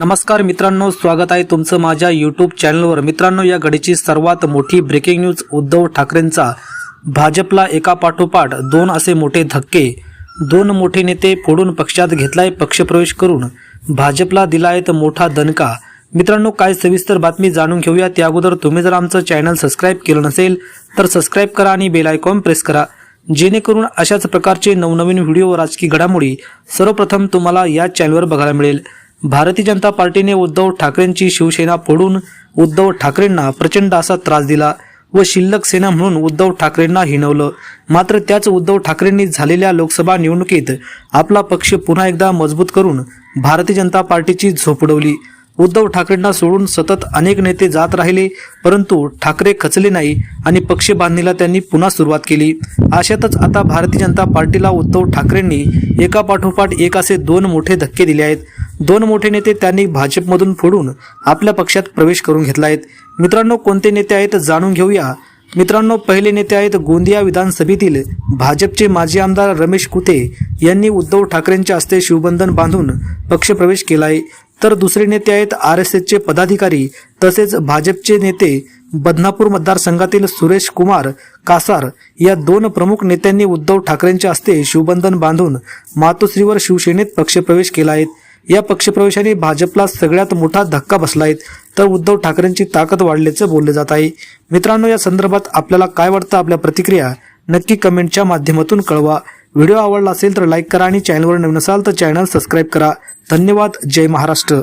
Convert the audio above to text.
नमस्कार मित्रांनो स्वागत आहे तुमचं माझ्या यूट्यूब चॅनलवर मित्रांनो या घडीची सर्वात मोठी ब्रेकिंग न्यूज उद्धव ठाकरेंचा. भाजपला एका पाठोपाठ दोन असे मोठे धक्के. दोन मोठे नेते फोडून पक्षात घेतलाय पक्षप्रवेश करून. भाजपला दिलायत मोठा दणका. मित्रांनो काय सविस्तर बातमी जाणून घेऊया. त्या अगोदर तुम्ही जर आमचं चॅनल सबस्क्राईब केलं नसेल तर सबस्क्राईब करा आणि बेल आयकॉन प्रेस करा. जेणेकरून अशाच प्रकारचे नवनवीन व्हिडिओ राजकीय घडामोडी सर्वप्रथम तुम्हाला या चॅनलवर बघायला मिळेल. भारतीय जनता पार्टीने उद्धव ठाकरेंची शिवसेना फोडून उद्धव ठाकरेंना प्रचंड असा त्रास दिला व शिल्लक सेना म्हणून उद्धव ठाकरेंना हिणवलं. मात्र त्याच उद्धव ठाकरेंनी झालेल्या लोकसभा निवडणुकीत आपला पक्ष पुन्हा एकदा मजबूत करून भारतीय जनता पार्टीची झोप उडवली. उद्धव ठाकरेंना सोडून सतत अनेक नेते जात राहिले परंतु ठाकरे खचले नाही आणि पक्ष बांधणीला त्यांनी पुन्हा सुरुवात केली. अशातच आता भारतीय जनता पार्टीला उद्धव ठाकरेंनी एका पाठोपाठ एक असे दोन मोठे धक्के दिले आहेत. दोन मोठे नेते त्यांनी भाजपमधून फोडून आपल्या पक्षात प्रवेश करून घेतला आहेत. मित्रांनो कोणते नेते आहेत जाणून घेऊया. मित्रांनो पहिले नेते आहेत गोंदिया विधानसभेतील भाजपचे माजी आमदार रमेश कुते यांनी उद्धव ठाकरेंच्या हस्ते शिवबंधन बांधून पक्षप्रवेश केला आहे. तर दुसरे नेते आहेत आर एस एसचे पदाधिकारी तसेच भाजपचे नेते बदनापूर मतदारसंघातील सुरेश कुमार कासार या दोन प्रमुख नेत्यांनी उद्धव ठाकरेंच्या हस्ते शिवबंधन बांधून मातोश्रीवर शिवसेनेत पक्षप्रवेश केला आहे. या पक्षप्रवेशाने भाजपला सगळ्यात मोठा धक्का बसला आहे तर उद्धव ठाकरेंची ताकद वाढल्याचं बोललं जात आहे. मित्रांनो या संदर्भात आपल्याला काय वाटतं? आपल्या प्रतिक्रिया नक्की कमेंटच्या माध्यमातून कळवा. व्हिडिओ आवडला असेल तर लाईक करा आणि चॅनलवर नवीन असाल तर चॅनल सबस्क्राईब करा. धन्यवाद. जय महाराष्ट्र.